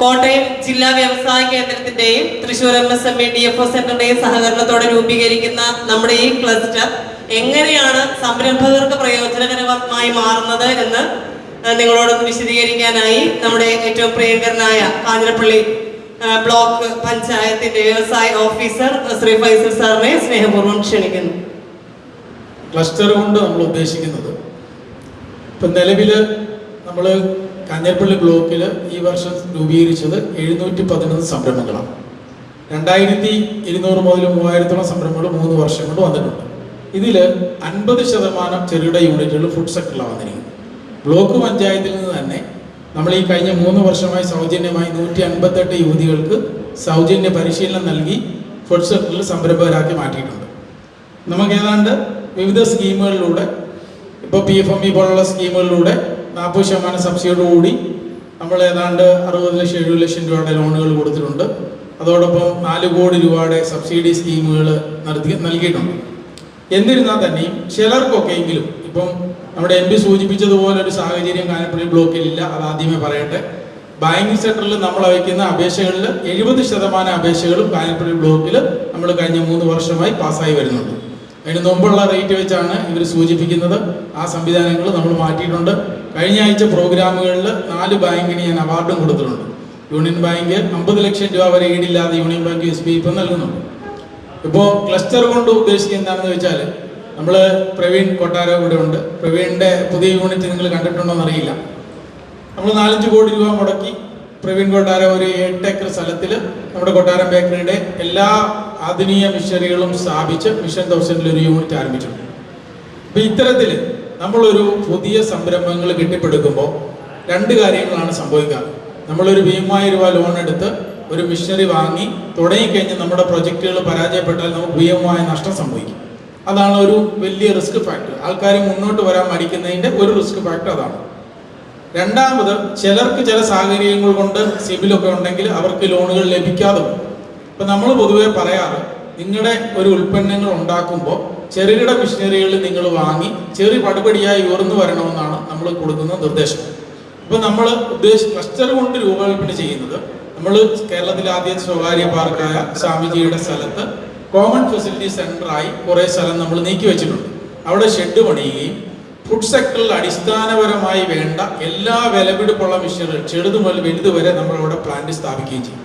കോട്ടയം ജില്ലാ വ്യവസായ കേന്ദ്രത്തിന്റെയും Thrissur M S M E D F O സെന്ററിന്റെയും സഹകരണത്തോടെ രൂപീകരിക്കുന്ന നമ്മുടെ ഈ ക്ലസ്റ്റർ എങ്ങനെയാണ് സംരംഭകർക്ക് പ്രയോജനകരമായി മാറുന്നത് എന്ന് നിങ്ങളോടൊന്ന് വിശദീകരിക്കാനായി നമ്മുടെ ഏറ്റവും പ്രിയങ്കരനായ കാഞ്ഞിരപ്പള്ളി ബ്ലോക്ക് പഞ്ചായത്തിന്റെ വ്യവസായ ഓഫീസർ ശ്രീ ഫൈസൽ സാറിനെ സ്നേഹപൂർവം ക്ഷണിക്കുന്നു. ക്ലസ്റ്റർ കൊണ്ട് നമ്മൾ ഉദ്ദേശിക്കുന്നത് ഇപ്പം നിലവിൽ നമ്മൾ കാഞ്ഞിരപ്പള്ളി ബ്ലോക്കിൽ ഈ വർഷം രൂപീകരിച്ചത് എഴുന്നൂറ്റി പതിനൊന്ന് സംരംഭങ്ങളാണ്. രണ്ടായിരത്തി ഇരുന്നൂറ് മുതൽ മൂവായിരത്തോളം സംരംഭങ്ങൾ മൂന്ന് വർഷം കൊണ്ട് വന്നിട്ടുണ്ട്. ഇതിൽ അൻപത് ശതമാനം ചെറുകിട യൂണിറ്റുകൾ ഫുഡ് സെക്ടറിലാണ് വന്നിരിക്കുന്നത്. ബ്ലോക്ക് പഞ്ചായത്തിൽ നിന്ന് തന്നെ നമ്മൾ ഈ കഴിഞ്ഞ മൂന്ന് വർഷമായി സൗജന്യമായി നൂറ്റി അൻപത്തെട്ട് യുവതികൾക്ക് സൗജന്യ പരിശീലനം നൽകി ഫുഡ് സെക്ടറിൽ സംരംഭകരാക്കി മാറ്റിയിട്ടുണ്ട്. നമുക്ക് ഏതാണ്ട് വിവിധ സ്കീമുകളിലൂടെ ഇപ്പോൾ പി എഫ് എം ഇ പോലുള്ള സ്കീമുകളിലൂടെ നാൽപ്പത് ശതമാനം സബ്സിഡിയോടുകൂടി നമ്മൾ ഏതാണ്ട് അറുപത് ലക്ഷം എഴുപത് ലക്ഷം രൂപയുടെ ലോണുകൾ കൊടുത്തിട്ടുണ്ട്. അതോടൊപ്പം നാല് കോടി രൂപയുടെ സബ്സിഡി സ്കീമുകൾ നടത്തി നൽകിയിട്ടുണ്ട്. എന്നിരുന്നാൽ തന്നെയും ചിലർക്കൊക്കെയെങ്കിലും ഇപ്പം നമ്മുടെ എം പി സൂചിപ്പിച്ചതുപോലെ ഒരു സാഹചര്യം കാനപ്പള്ളി ബ്ലോക്കിൽ ഇല്ല അത് ആദ്യമേ പറയട്ടെ. ബാങ്കിങ് സെക്ടറിൽ നമ്മൾ അയക്കുന്ന അപേക്ഷകളിൽ എഴുപത് ശതമാനം അപേക്ഷകളും കാനപ്പള്ളി ബ്ലോക്കിൽ നമ്മൾ കഴിഞ്ഞ മൂന്ന് വർഷമായി പാസ്സായി വരുന്നുണ്ട്. അതിന് മുമ്പുള്ള റേറ്റ് വെച്ചാണ് ഇവർ സൂചിപ്പിക്കുന്നത്. ആ സംവിധാനങ്ങൾ നമ്മൾ മാറ്റിയിട്ടുണ്ട്. കഴിഞ്ഞ ആഴ്ച പ്രോഗ്രാമുകളിൽ നാല് ബാങ്കിന് ഞാൻ അവാർഡും കൊടുത്തിട്ടുണ്ട്. യൂണിയൻ ബാങ്ക് അമ്പത് ലക്ഷം രൂപ വരെ ഈടില്ലാതെ യൂണിയൻ ബാങ്ക് എസ് ബി ഇപ്പം നൽകുന്നുണ്ട്. ഇപ്പോൾ ക്ലസ്റ്റർ കൊണ്ട് ഉദ്ദേശിക്കുന്നത് എന്താണെന്ന് വെച്ചാൽ നമ്മൾ പ്രവീൺ കൊട്ടാരം ഇവിടെ ഉണ്ട്. പ്രവീണിന്റെ പുതിയ യൂണിറ്റ് നിങ്ങൾ കണ്ടിട്ടുണ്ടോ എന്നറിയില്ല. നമ്മൾ നാലഞ്ച് കോടി രൂപ മുടക്കി പ്രവീൺ കൊട്ടാരം ഒരു എട്ട് ഏക്കർ സ്ഥലത്തിൽ നമ്മുടെ കൊട്ടാരം ബേക്കറിയുടെ എല്ലാ ആധുനിക മിഷനറികളും സ്ഥാപിച്ച് മിഷൻ തൗസൻഡിൽ ഒരു യൂണിറ്റ് ആരംഭിച്ചിട്ടുണ്ട്. അപ്പം ഇത്തരത്തിൽ നമ്മളൊരു പുതിയ സംരംഭങ്ങൾ കെട്ടിപ്പടുക്കുമ്പോൾ രണ്ട് കാര്യങ്ങളാണ് സംഭവിക്കുക നമ്മളൊരു ഭീമമായ രൂപ ലോൺ എടുത്ത് ഒരു മിഷനറി വാങ്ങി തുടങ്ങിക്കഴിഞ്ഞ് നമ്മുടെ പ്രൊജക്റ്റുകൾ പരാജയപ്പെട്ടാൽ നമുക്ക് ഭീമമായ നഷ്ടം സംഭവിക്കും. അതാണ് ഒരു വലിയ റിസ്ക് ഫാക്ടർ ആൾക്കാർ മുന്നോട്ട് വരാൻ മടിക്കുന്നതിന്റെ ഒരു റിസ്ക് ഫാക്ടർ അതാണ്. രണ്ടാമത് ചിലർക്ക് ചില സാഹചര്യങ്ങൾ കൊണ്ട് സിബിലൊക്കെ ഉണ്ടെങ്കിൽ അവർക്ക് ലോണുകൾ ലഭിക്കാതെ ഇപ്പൊ നമ്മൾ പൊതുവേ പറയാറ് നിങ്ങളുടെ ഒരു ഉൽപ്പന്നങ്ങൾ ഉണ്ടാക്കുമ്പോൾ ചെറുകിട മിഷനറികളിൽ നിങ്ങൾ വാങ്ങി ചെറിയ പടുപടിയായി ഉയർന്നു വരണമെന്നാണ് നമ്മൾ കൊടുക്കുന്ന നിർദ്ദേശം. ഇപ്പൊ നമ്മൾ ഉദ്ദേശ ക്ലസ്റ്റർ കൊണ്ട് രൂപകൽപ്പന ചെയ്യുന്നത് നമ്മൾ കേരളത്തിലെ ആദ്യ സ്വകാര്യ പാർക്കായ സ്വാമിജിയുടെ സ്ഥലത്ത് കോമൺ ഫെസിലിറ്റി സെന്ററായി കുറേ സ്ഥലം നമ്മൾ നീക്കി വെച്ചിട്ടുണ്ട്. അവിടെ ഷെഡ് പണിയുകയും ഫുഡ് സെക്ടറിൽ അടിസ്ഥാനപരമായി വേണ്ട എല്ലാ വിലപിടിപ്പുള്ള മെഷീനുകൾ ചെറുത് മുതൽ വലുത് വരെ നമ്മൾ അവിടെ പ്ലാന്റ് സ്ഥാപിക്കുകയും ചെയ്യും.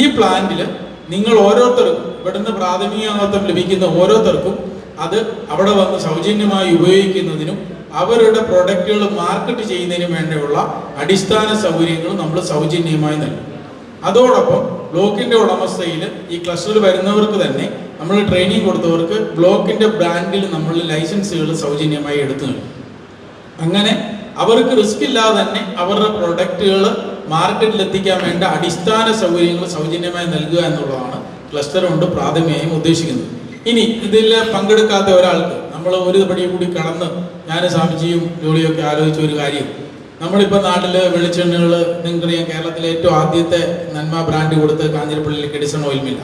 ഈ പ്ലാന്റിൽ നിങ്ങൾ ഓരോരുത്തർക്കും ഇവിടുന്ന് പ്രാഥമിക അംഗത്വം ലഭിക്കുന്ന ഓരോരുത്തർക്കും അത് അവിടെ വന്ന് സൗജന്യമായി ഉപയോഗിക്കുന്നതിനും അവരുടെ പ്രൊഡക്റ്റുകൾ മാർക്കറ്റ് ചെയ്യുന്നതിനും വേണ്ടിയുള്ള അടിസ്ഥാന സൗകര്യങ്ങൾ നമ്മൾ സൗജന്യമായി നൽകും. അതോടൊപ്പം ബ്ലോക്കിന്റെ ഉടമസ്ഥയിൽ ഈ ക്ലസ്റ്ററിൽ വരുന്നവർക്ക് തന്നെ നമ്മൾ ട്രെയിനിങ് കൊടുത്തവർക്ക് ബ്ലോക്കിന്റെ ബ്രാൻഡിൽ നമ്മൾ ലൈസൻസുകൾ സൗജന്യമായി എടുത്തു നൽകും. അങ്ങനെ അവർക്ക് റിസ്ക് ഇല്ലാതെ തന്നെ അവരുടെ പ്രൊഡക്റ്റുകൾ മാർക്കറ്റിൽ എത്തിക്കാൻ വേണ്ട അടിസ്ഥാന സൗകര്യങ്ങൾ സൗജന്യമായി നൽകുക എന്നുള്ളതാണ് ക്ലസ്റ്റർ കൊണ്ട് പ്രാഥമികമായും ഉദ്ദേശിക്കുന്നത്. ഇനി ഇതിൽ പങ്കെടുക്കാത്ത ഒരാൾക്ക് നമ്മൾ ഒരു പടി കൂടി കടന്ന് ഞാൻ സ്വാമിജിയും ജോലിയൊക്കെ ആലോചിച്ച ഒരു കാര്യം. നമ്മളിപ്പോൾ നാട്ടിൽ വെളിച്ചെണ്ണകൾ നിങ്ങൾക്കറിയാം കേരളത്തിലെ ഏറ്റവും ആദ്യത്തെ നന്മ ബ്രാൻഡ് കൊടുത്ത് കാഞ്ഞിരപ്പള്ളിയിൽ കെഡിസൺ ഓയിൽ മില്ല.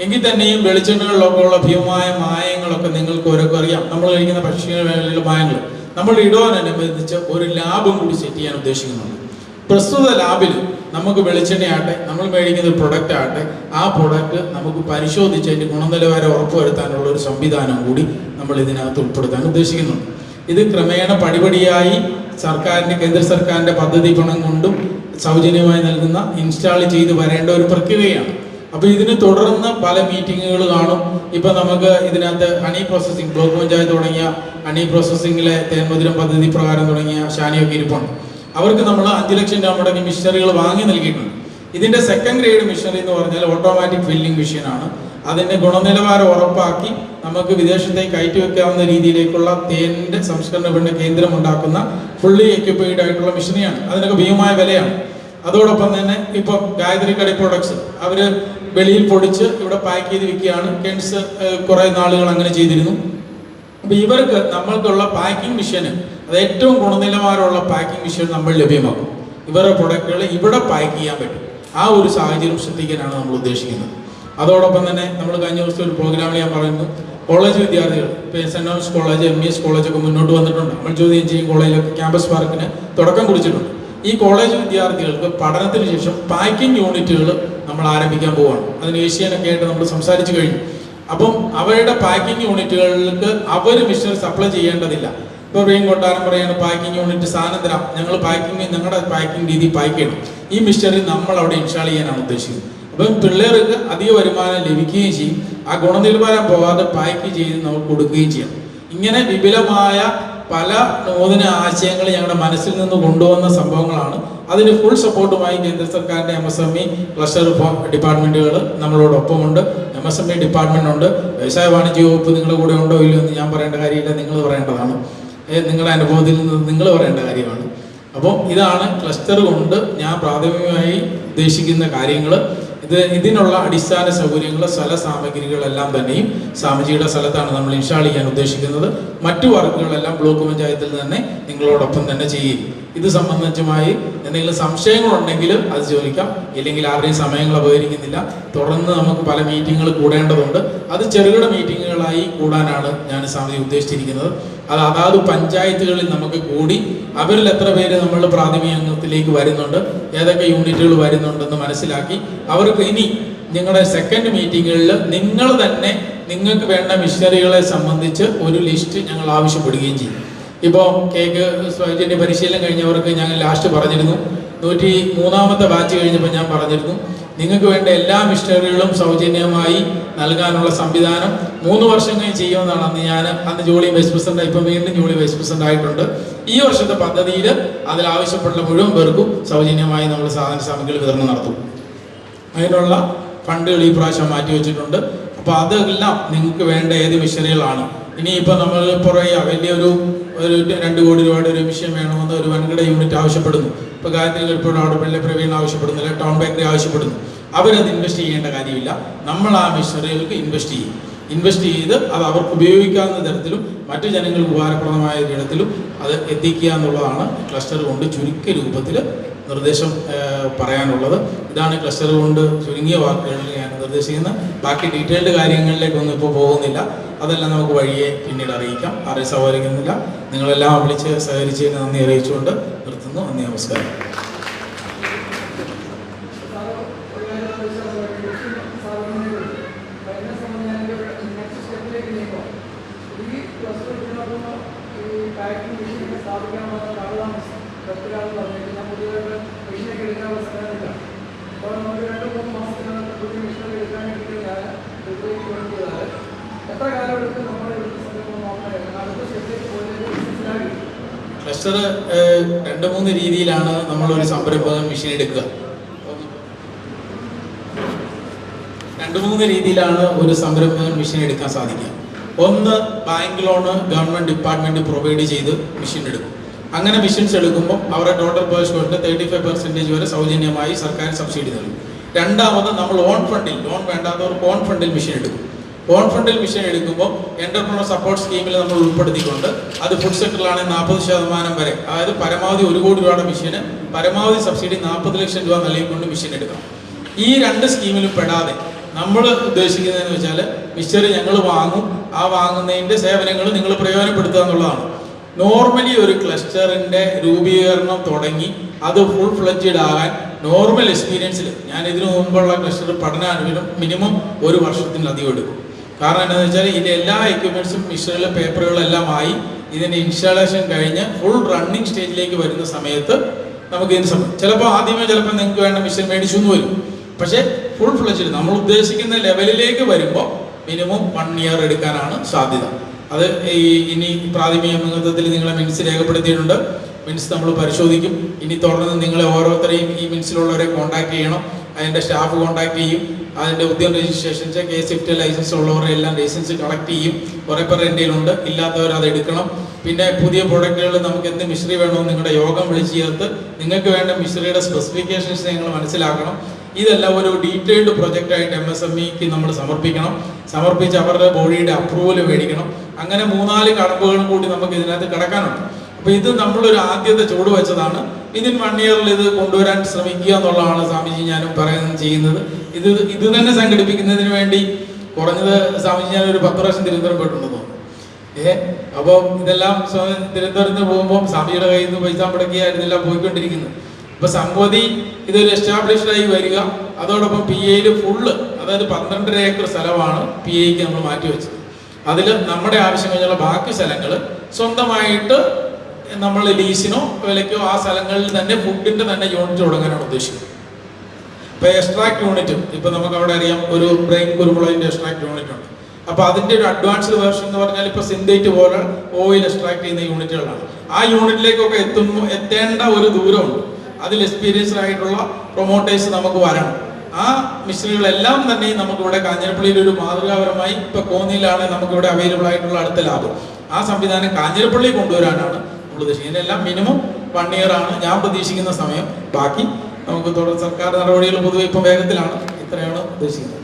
എങ്കിൽ തന്നെയും വെളിച്ചെണ്ണകളിലൊക്കെ ഉള്ള ഭീമമായ മായങ്ങളൊക്കെ നിങ്ങൾക്ക് ഓരോക്കെ അറിയാം. നമ്മൾ കഴിക്കുന്ന ഭക്ഷ്യങ്ങളിലുള്ള മായങ്ങൾ നമ്മൾ ഇടുവാനനുബന്ധിച്ച് ഒരു ലാഭം കൂടി സെറ്റ് ചെയ്യാൻ ഉദ്ദേശിക്കുന്നുണ്ട്. പ്രസ്തുത ലാബിൽ നമുക്ക് വെളിച്ചെണ്ണയാട്ടെ നമ്മൾ മേടിക്കുന്ന ഒരു പ്രൊഡക്റ്റ് ആട്ടെ ആ പ്രൊഡക്റ്റ് നമുക്ക് പരിശോധിച്ച് അതിന്റെ ഗുണനിലവാരം ഉറപ്പുവരുത്താനുള്ള ഒരു സംവിധാനം കൂടി നമ്മൾ ഇതിനകത്ത് ഉൾപ്പെടുത്താൻ ഉദ്ദേശിക്കുന്നുണ്ട്. ഇത് ക്രമേണ പടിപടിയായി സർക്കാരിന്റെ കേന്ദ്ര സർക്കാരിന്റെ പദ്ധതി പണം കൊണ്ടും സൗജന്യമായി നൽകുന്ന ഇൻസ്റ്റാൾ ചെയ്ത് വരേണ്ട ഒരു പ്രക്രിയയാണ്. അപ്പോൾ ഇതിന് തുടർന്ന് പല മീറ്റിങ്ങുകൾ കാണും. ഇപ്പോൾ നമുക്ക് ഇതിനകത്ത് ഹണി പ്രോസസ്സിംഗ് ബ്ലോക്ക് പഞ്ചായത്ത് തുടങ്ങിയ ഹണി പ്രോസസ്സിംഗിലെ തേൻമധുരം പദ്ധതി പ്രകാരം തുടങ്ങിയ ശാനിയൊക്കെ ഇരിപ്പുണ്ട്. അവർക്ക് നമ്മൾ അഞ്ച് ലക്ഷം രൂപ മുടക്കി മിഷനറികൾ വാങ്ങി നൽകിയിട്ടുണ്ട്. ഇതിന്റെ സെക്കൻഡ് ഗ്രേഡ് മിഷനറി എന്ന് പറഞ്ഞാൽ ഓട്ടോമാറ്റിക് ഫില്ലിംഗ് മെഷീനാണ് അതിന്റെ ഗുണനിലവാരം ഉറപ്പാക്കി നമുക്ക് വിദേശത്തേക്ക് കയറ്റി വെക്കാവുന്ന രീതിയിലേക്കുള്ള തേനിന്റെ സംസ്കരണ വിപണന കേന്ദ്രം ഉണ്ടാക്കുന്ന ഫുള്ളി എക്യുപ്പൈഡ് ആയിട്ടുള്ള മെഷീനാണ് അതിനൊക്കെ ഭീമമായ വിലയാണ്. അതോടൊപ്പം തന്നെ ഇപ്പൊ ഗായത്രി കടി പ്രൊഡക്ട്സ് അവർ വെളിയിൽ പൊടിച്ച് ഇവിടെ പാക്ക് ചെയ്ത് വിൽക്കുകയാണ്. കെൻസ് കുറെ നാളുകൾ അങ്ങനെ ചെയ്തിരുന്നു. അപ്പൊ ഇവർക്ക് നമ്മൾക്കുള്ള പാക്കിംഗ് മിഷന് അത് ഏറ്റവും ഗുണനിലവാരമുള്ള പാക്കിംഗ് മിഷൻ നമ്മൾ ലഭ്യമാക്കും. ഇവരുടെ പ്രൊഡക്റ്റുകൾ ഇവിടെ പാക്ക് ചെയ്യാൻ പറ്റും. ആ ഒരു സാഹചര്യം സൃഷ്ടിക്കാനാണ് നമ്മൾ ഉദ്ദേശിക്കുന്നത്. അതോടൊപ്പം തന്നെ നമ്മൾ കഴിഞ്ഞ ദിവസത്തെ ഒരു പ്രോഗ്രാമിൽ ഞാൻ പറയുന്നു. കോളേജ് വിദ്യാർത്ഥികൾ ഇപ്പോൾ S N എംസ് college M E S college ഒക്കെ മുന്നോട്ട് വന്നിട്ടുണ്ട്. നമ്മൾ ചോദ്യം ചെയ്യും കോളേജിലൊക്കെ ക്യാമ്പസ് പാർക്കിന് തുടക്കം കുറിച്ചിട്ടുണ്ട്. ഈ കോളേജ് വിദ്യാർത്ഥികൾക്ക് പഠനത്തിന് ശേഷം പാക്കിംഗ് യൂണിറ്റുകൾ നമ്മൾ ആരംഭിക്കാൻ പോവുകയാണ് അതിന് ഏഷ്യാനൊക്കെ ആയിട്ട് നമ്മൾ സംസാരിച്ചു കഴിഞ്ഞു. അപ്പം അവരുടെ പാക്കിംഗ് യൂണിറ്റുകൾക്ക് അവർ മിഷൻ സപ്ലൈ ചെയ്യേണ്ടതില്ല. ഇപ്പോൾ റെയിൻ കൊട്ടാരം പറയാണ് പാക്കിംഗ് യൂണിറ്റ് സാധനം തരാം. ഞങ്ങൾ പാക്കിംഗ് ഞങ്ങളുടെ പാക്കിംഗ് രീതി പാക്ക് ചെയ്യണം. ഈ മിഷനറി നമ്മൾ അവിടെ ഇൻസ്റ്റാൾ ചെയ്യാനാണ് ഉദ്ദേശിക്കുന്നത്. അപ്പം പിള്ളേർക്ക് അധിക വരുമാനം ലഭിക്കുകയും ചെയ്യും. ആ ഗുണനിലവാരം പോകാതെ പാക്ക് ചെയ്ത് നമുക്ക് കൊടുക്കുകയും ചെയ്യണം ഇങ്ങനെ വിപുലമായ പല നൂതന ആശയങ്ങൾ ഞങ്ങളുടെ മനസ്സിൽ നിന്ന് കൊണ്ടുവന്ന സംഭവങ്ങളാണ്. അതിന് ഫുൾ സപ്പോർട്ടുമായി കേന്ദ്ര സർക്കാരിന്റെ M S M E cluster ഡിപ്പാർട്ട്മെന്റുകൾ നമ്മളോടൊപ്പമുണ്ട്. M S M E department ഉണ്ട് വ്യവസായ വാണിജ്യ വകുപ്പ് നിങ്ങളുടെ കൂടെ ഉണ്ടോ ഇല്ലയോ എന്ന് ഞാൻ പറയേണ്ട കാര്യമില്ല. നിങ്ങൾ പറയേണ്ടതാണ്. നിങ്ങളുടെ അനുഭവത്തിൽ നിന്ന് നിങ്ങൾ പറയേണ്ട കാര്യമാണ്. അപ്പോൾ ഇതാണ് ക്ലസ്റ്റർ കൊണ്ട് ഞാൻ പ്രാഥമികമായി ഉദ്ദേശിക്കുന്ന കാര്യങ്ങൾ ഇത് ഇതിനുള്ള അടിസ്ഥാന സൗകര്യങ്ങൾ സ്ഥല സാമഗ്രികളെല്ലാം തന്നെയും സ്വാമിജിയുടെ സ്ഥലത്താണ് നമ്മൾ ഇൻഷാൾ ചെയ്യാൻ ഉദ്ദേശിക്കുന്നത്. മറ്റു വർക്കുകളെല്ലാം ബ്ലോക്ക് പഞ്ചായത്തിൽ തന്നെ നിങ്ങളോടൊപ്പം തന്നെ ചെയ്യും. ഇത് സംബന്ധിച്ചുമായി എന്തെങ്കിലും സംശയങ്ങളുണ്ടെങ്കിൽ അത് ചോദിക്കാം. ഇല്ലെങ്കിൽ ആരുടെയും സമയങ്ങൾ അപകരിക്കുന്നില്ല. തുടർന്ന് നമുക്ക് പല മീറ്റിങ്ങുകൾ കൂടേണ്ടതുണ്ട്. അത് ചെറുകിട മീറ്റിങ്ങുകളായി കൂടാനാണ് ഞാൻ സമിതി ഉദ്ദേശിച്ചിരിക്കുന്നത്. അത് അതാത് പഞ്ചായത്തുകളിൽ നമുക്ക് കൂടി അവരിൽ എത്ര പേര് നമ്മൾ പ്രാഥമിക അംഗത്തിലേക്ക് വരുന്നുണ്ട് ഏതൊക്കെ യൂണിറ്റുകൾ വരുന്നുണ്ടെന്ന് മനസ്സിലാക്കി. അവർക്ക് ഇനി നിങ്ങളുടെ സെക്കൻഡ് മീറ്റിങ്ങുകളിൽ നിങ്ങൾ തന്നെ നിങ്ങൾക്ക് വേണ്ട മിഷനറികളെ സംബന്ധിച്ച് ഒരു ലിസ്റ്റ് ഞങ്ങൾ ആവശ്യപ്പെടുകയും ചെയ്യും. ഇപ്പോൾ കേക്ക് സൗജന്യ പരിശീലനം കഴിഞ്ഞവർക്ക് ഞങ്ങൾ ലാസ്റ്റ് പറഞ്ഞിരുന്നു. നൂറ്റി മൂന്നാമത്തെ ബാച്ച് കഴിഞ്ഞപ്പോൾ ഞാൻ പറഞ്ഞിരുന്നു. നിങ്ങൾക്ക് വേണ്ട എല്ലാ മിഷനറികളും സൗജന്യമായി നൽകാനുള്ള സംവിധാനം മൂന്ന് വർഷം കഴിഞ്ഞ് ചെയ്യുമെന്നാണ് അന്ന് ഞാൻ അന്ന് ജോളി വൈസ് പ്രസിഡന്റ് ഇപ്പം വീണ്ടും ജോളി വൈസ് പ്രസിഡന്റ് ആയിട്ടുണ്ട്. ഈ വർഷത്തെ പദ്ധതിയിൽ അതിൽ ആവശ്യപ്പെട്ട മുഴുവൻ പേർക്കും സൗജന്യമായി നമ്മൾ സാധന സാമഗ്രികൾ വിതരണം നടത്തും. അതിനുള്ള ഫണ്ടുകൾ ഈ പ്രാവശ്യം മാറ്റി വെച്ചിട്ടുണ്ട്. അപ്പോൾ അതെല്ലാം നിങ്ങൾക്ക് വേണ്ട ഏത് മിഷനുകളാണ്. ഇനിയിപ്പോൾ നമ്മൾ പുറകെ വലിയൊരു ഒരു രണ്ട് കോടി രൂപയുടെ ഒരു മിഷൻ വേണമെന്ന് ഒരു വൻകിട യൂണിറ്റ് ആവശ്യപ്പെടുന്നു. ഇപ്പോൾ ഗായത്രി കൽപ്പൂർ അവിടെ പ്രവീൺ ആവശ്യപ്പെടുന്നില്ല ടൗൺ ബേക്കറി ആവശ്യപ്പെടുന്നു. അവരത് ഇൻവെസ്റ്റ് ചെയ്യേണ്ട കാര്യമില്ല. നമ്മൾ ആ മിഷനറികൾക്ക് ഇൻവെസ്റ്റ് ചെയ്യും. ഇൻവെസ്റ്റ് ചെയ്ത് അത് അവർക്ക് ഉപയോഗിക്കാവുന്ന തരത്തിലും മറ്റു ജനങ്ങൾക്ക് ഉപകാരപ്രദമായ തരത്തിലും അത് എത്തിക്കുക എന്നുള്ളതാണ് ക്ലസ്റ്റർ കൊണ്ട് ചുരുക്ക രൂപത്തിൽ നിർദ്ദേശം പറയാനുള്ളത്. ഇതാണ് ക്ലസ്റ്റർ കൊണ്ട് ചുരുങ്ങിയ വാക്കുകളിൽ ഞാൻ നിർദ്ദേശിക്കുന്നത്. ബാക്കി ഡീറ്റെയിൽഡ് കാര്യങ്ങളിലേക്കൊന്നും ഇപ്പോൾ പോകുന്നില്ല. അതെല്ലാം നമുക്ക് വഴിയെ പിന്നീട് അറിയിക്കാം. അറിയി സഹകരിക്കുന്നില്ല. നിങ്ങളെല്ലാം വിളിച്ച് സഹകരിച്ചതിന് നന്ദി അറിയിച്ചുകൊണ്ട് നിർത്തുന്നു. നന്ദി നമസ്കാരം. അടുത്ത സ്റ്റെപ്പിലേക്ക് പോയി ക്ലസ്റ്റർ രണ്ട് മൂന്ന് രീതിയിലാണ് നമ്മളൊരു സംരംഭം മെഷീൻ എടുക്കുക. രണ്ട് മൂന്ന് രീതിയിലാണ് ഒരു സംരംഭം മെഷീൻ എടുക്കാൻ സാധിക്കുക. ഒന്ന് bank loan government department provide ചെയ്ത് മെഷീൻ എടുക്കും. അങ്ങനെ മിഷൻസ് എടുക്കുമ്പോൾ അവരുടെ ടോട്ടൽ പേഴ്സ് കൊണ്ട് തേർട്ടി ഫൈവ് പെർസെന്റേജ് വരെ സൗജന്യമായി സർക്കാർ സബ്സിഡി നൽകും. രണ്ടാമത് നമ്മൾ ഓൺ ഫണ്ടിൽ ലോൺ വേണ്ടാത്തവർക്ക് ഓൺ ഫണ്ടിൽ മിഷൻ എടുക്കും. ഓൺ ഫണ്ടിൽ മിഷൻ എടുക്കുമ്പോൾ എന്റർപ്രണർ സപ്പോർട്ട് സ്കീമിൽ നമ്മൾ ഉൾപ്പെടുത്തിക്കൊണ്ട് അത് ഫുഡ് സെക്ടറിലാണെങ്കിൽ നാൽപ്പത് ശതമാനം വരെ അതായത് പരമാവധി ഒരു കോടി രൂപയുടെ മിഷന് പരമാവധി സബ്സിഡി നാൽപ്പത് ലക്ഷം രൂപ നൽകിക്കൊണ്ട് മിഷൻ എടുക്കാം ഈ രണ്ട് സ്കീമിലും പെടാതെ നമ്മൾ ഉദ്ദേശിക്കുന്നതെന്ന് വെച്ചാൽ മിസ്റ്റർ ഞങ്ങൾ വാങ്ങും ആ വാങ്ങുന്നതിന്റെ സേവനങ്ങൾ നിങ്ങൾ പ്രയോജനപ്പെടുത്തുക എന്നുള്ളതാണ്. നോർമലി ഒരു ക്ലസ്റ്ററിന്റെ രൂപീകരണം തുടങ്ങി അത് ഫുൾ ഫ്ലഡ്ജഡ് ആകാൻ നോർമൽ എക്സ്പീരിയൻസിൽ ഞാൻ ഇതിനു മുമ്പുള്ള ക്ലസ്റ്റർ പഠനാനുഭവം മിനിമം ഒരു വർഷത്തിലധികം എടുക്കും. കാരണം എന്താണെന്ന് വെച്ചാൽ ഇതിന്റെ എല്ലാ എക്യുപ്മെന്റ്സും മിഷനിലെ പേപ്പറുകളെല്ലാം ആയി ഇതിന്റെ ഇൻസ്റ്റാളേഷൻ കഴിഞ്ഞ് ഫുൾ റണ്ണിങ് സ്റ്റേജിലേക്ക് വരുന്ന സമയത്ത് നമുക്ക് ഇതിന് സമയം. ചിലപ്പോൾ ആദ്യമേ ചിലപ്പോൾ നിങ്ങൾക്ക് വേണ്ട മിഷൻ മേടിച്ചു എന്ന് വരും. പക്ഷേ ഫുൾ ഫ്ലഡ്ജഡ് നമ്മൾ ഉദ്ദേശിക്കുന്ന ലെവലിലേക്ക് വരുമ്പോൾ മിനിമം വൺ ഇയർ എടുക്കാനാണ് സാധ്യത. അത് ഈ ഇനി പ്രാഥമിക അംഗത്വത്തിൽ നിങ്ങളെ മിൻസ് രേഖപ്പെടുത്തിയിട്ടുണ്ട്. മിൻസ് നമ്മൾ പരിശോധിക്കും. ഇനി തുടർന്ന് നിങ്ങളെ ഓരോരുത്തരെയും ഈ മിൻസിലുള്ളവരെ കോൺടാക്ട് ചെയ്യണം. അതിന്റെ സ്റ്റാഫ് കോൺടാക്ട് ചെയ്യും. അതിന്റെ ഉദ്യോഗ രജിസ്ട്രേഷൻസ് കെ സ്വിഫ്റ്റ് ലൈസൻസ് ഉള്ളവരെ എല്ലാം ലൈസൻസ് കളക്ട് ചെയ്യും. കുറേ പേർ എന്റെ ഉണ്ട് ഇല്ലാത്തവർ അത് എടുക്കണം. പിന്നെ പുതിയ പ്രൊഡക്റ്റുകൾ നമുക്ക് എന്ത് മിശ്രി വേണമെന്ന് നിങ്ങളുടെ യോഗം വിളിച്ച് ചേർത്ത് നിങ്ങൾക്ക് വേണ്ട മിശ്രിയുടെ സ്പെസിഫിക്കേഷൻസ് നിങ്ങൾ മനസ്സിലാക്കണം. ഇതെല്ലാം ഒരു ഡീറ്റെയിൽഡ് പ്രൊജക്റ്റായിട്ട് എം എസ് എം ഇക്ക് നമ്മൾ സമർപ്പിക്കണം. സമർപ്പിച്ച് അവരുടെ ബോഡിയുടെ അപ്രൂവൽ മേടിക്കണം. അങ്ങനെ മൂന്നാൽ കടമ്പുകളും കൂടി നമുക്ക് ഇതിനകത്ത് കിടക്കാനുണ്ട്. അപ്പൊ ഇത് നമ്മളൊരു ആദ്യത്തെ ചുവട് വെച്ചതാണ്. ഇതിൻ വൺ ഇയറിൽ ഇത് കൊണ്ടുവരാൻ ശ്രമിക്കുക എന്നുള്ളതാണ് സ്വാമിജി ഞാനും പറയുന്നത് ചെയ്യുന്നത്. ഇത് ഇത് തന്നെ സംഘടിപ്പിക്കുന്നതിന് വേണ്ടി കുറഞ്ഞത് സ്വാമിജി ഞാൻ ഒരു പത്ത് പ്രാവശ്യം തിരുവനന്തപുരം പോയിട്ടുണ്ടെന്ന് ഏ അപ്പോൾ ഇതെല്ലാം തിരുവനന്തപുരത്ത് പോകുമ്പോൾ സ്വാമിയുടെ കയ്യിൽ നിന്ന് പൈസ മുടക്കിയായിരുന്നില്ല പോയിക്കൊണ്ടിരിക്കുന്നത് അപ്പൊ സംഗതി ഇതൊരു എസ്റ്റാബ്ലിഷ്ഡായി വരിക. അതോടൊപ്പം പി എയിൽ ഫുള്ള് അതായത് പന്ത്രണ്ടര ഏക്കർ സ്ഥലമാണ് പി എക്ക് നമ്മൾ മാറ്റിവെച്ചത്. അതിൽ നമ്മുടെ ആവശ്യം കഴിഞ്ഞുള്ള ബാക്കി സ്ഥലങ്ങൾ സ്വന്തമായിട്ട് നമ്മൾ ലീസിനോ വിലയ്ക്കോ ആ സ്ഥലങ്ങളിൽ തന്നെ ഫുഡിന്റെ തന്നെ യൂണിറ്റ് തുടങ്ങാനാണ് ഉദ്ദേശിക്കുന്നത്. ഇപ്പോൾ എക്സ്ട്രാക്ട് യൂണിറ്റ് ഇപ്പോൾ നമുക്ക് അവിടെ അറിയാം ഒരു ബ്രെയിൻ കുരുമുളകിന്റെ എക്സ്ട്രാക്ട് യൂണിറ്റ് ഉണ്ട്. അപ്പോൾ അതിന്റെ ഒരു അഡ്വാൻസ്ഡ് വേർഷൻ എന്ന് പറഞ്ഞാൽ ഇപ്പോൾ സിന്തേറ്റ് പോലെ ഓയിൽ എക്സ്ട്രാക്ട് ചെയ്യുന്ന യൂണിറ്റുകളാണ് ആ യൂണിറ്റിലേക്കൊക്കെ എത്തുന്നു എത്തേണ്ട ഒരു ദൂരമുണ്ട്. അതിൽ എക്സ്പീരിയൻസ്ഡ് ആയിട്ടുള്ള പ്രൊമോട്ടേഴ്സ് നമുക്ക് വരണം. ആ മിഷനുകളെല്ലാം തന്നെ നമുക്ക് ഇവിടെ കാഞ്ഞിരപ്പള്ളിയിൽ ഒരു മാതൃകാപരമായി ഇപ്പൊ കോന്നിയിലാണ് നമുക്ക് ഇവിടെ അവൈലബിൾ ആയിട്ടുള്ള അടുത്ത ലാബ് ആ സംവിധാനം കാഞ്ഞിരപ്പള്ളി കൊണ്ടുവരാനാണ് നമ്മൾ ഉദ്ദേശിക്കുന്നത്. മിനിമം വൺ ഇയർ ആണ് ഞാൻ പ്രതീക്ഷിക്കുന്ന സമയം. ബാക്കി നമുക്ക് തുടർ സർക്കാർ നടപടികൾ പൊതുവെ ഇപ്പം വേഗത്തിലാണ്. ഇത്രയാണ് ഉദ്ദേശിക്കുന്നത്.